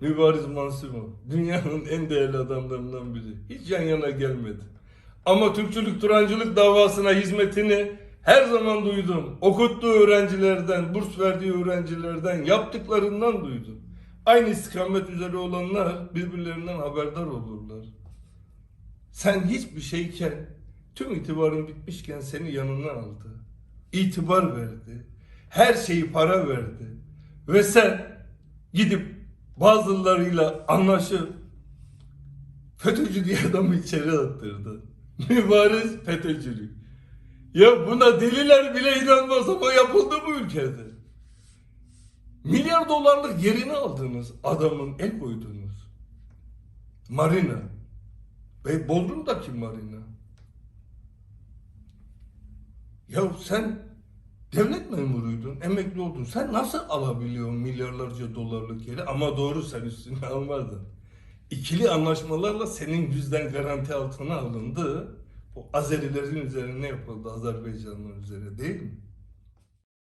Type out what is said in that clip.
Mübariz Mansur'u. Dünyanın en değerli adamlarından biri. Hiç yan yana gelmedi. Ama Türkçülük, Turancılık davasına hizmetini her zaman duydum. Okuttuğu öğrencilerden, burs verdiği öğrencilerden, yaptıklarından duydum. Aynı istikamet üzere olanlar birbirlerinden haberdar olurlar. Sen hiçbir şeyken, tüm itibarın bitmişken seni yanına aldı. İtibar verdi. Her şeyi para verdi. Ve sen gidip bazılarıyla anlaşıp FETÖ'cü diye adamı içeri attırdın. Mübariz FETÖ'cülük. Ya buna deliler bile inanmaz ama yapıldı bu ülkede. Milyar dolarlık yerini aldınız adamın el koydunuz. Marina. Ve Bodrum'daki marina. Ya sen devlet memuruydun, emekli oldun. Sen nasıl alabiliyorsun milyarlarca dolarlık yeri? Ama doğru sen üstüne almadın. İkili anlaşmalarla senin yüzden garanti altına alındı. O Azerilerin üzerine yapıldı, Azerbaycanlılar üzerine değil mi?